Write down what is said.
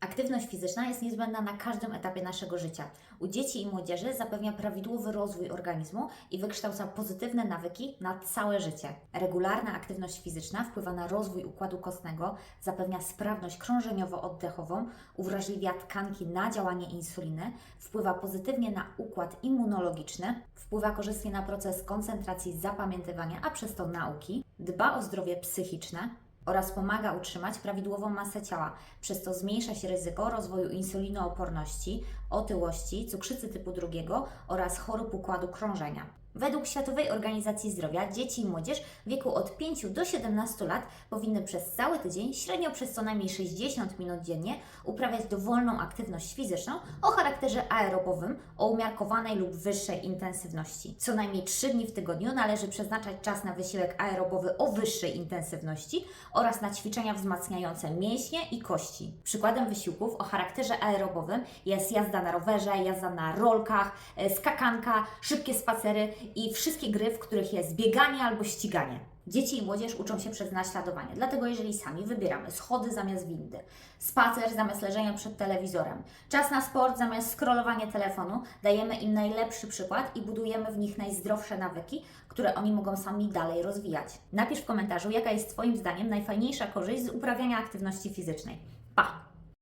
Aktywność fizyczna jest niezbędna na każdym etapie naszego życia. U dzieci i młodzieży zapewnia prawidłowy rozwój organizmu i wykształca pozytywne nawyki na całe życie. Regularna aktywność fizyczna wpływa na rozwój układu kostnego, zapewnia sprawność krążeniowo-oddechową, uwrażliwia tkanki na działanie insuliny, wpływa pozytywnie na układ immunologiczny, wpływa korzystnie na proces koncentracji, zapamiętywania, a przez to nauki, dba o zdrowie psychiczne, oraz pomaga utrzymać prawidłową masę ciała. Przez to zmniejsza się ryzyko rozwoju insulinooporności, otyłości, cukrzycy typu drugiego oraz chorób układu krążenia. Według Światowej Organizacji Zdrowia dzieci i młodzież w wieku od 5 do 17 lat powinny przez cały tydzień, średnio przez co najmniej 60 minut dziennie, uprawiać dowolną aktywność fizyczną o charakterze aerobowym o umiarkowanej lub wyższej intensywności. Co najmniej 3 dni w tygodniu należy przeznaczać czas na wysiłek aerobowy o wyższej intensywności oraz na ćwiczenia wzmacniające mięśnie i kości. Przykładem wysiłków o charakterze aerobowym jest jazda na rowerze, jazda na rolkach, e, skakanka, szybkie spacery i wszystkie gry, w których jest bieganie albo ściganie. Dzieci i młodzież uczą się przez naśladowanie, dlatego jeżeli sami wybieramy schody zamiast windy, spacer zamiast leżenia przed telewizorem, czas na sport zamiast scrollowania telefonu, dajemy im najlepszy przykład i budujemy w nich najzdrowsze nawyki, które oni mogą sami dalej rozwijać. Napisz w komentarzu, jaka jest Twoim zdaniem najfajniejsza korzyść z uprawiania aktywności fizycznej. Pa!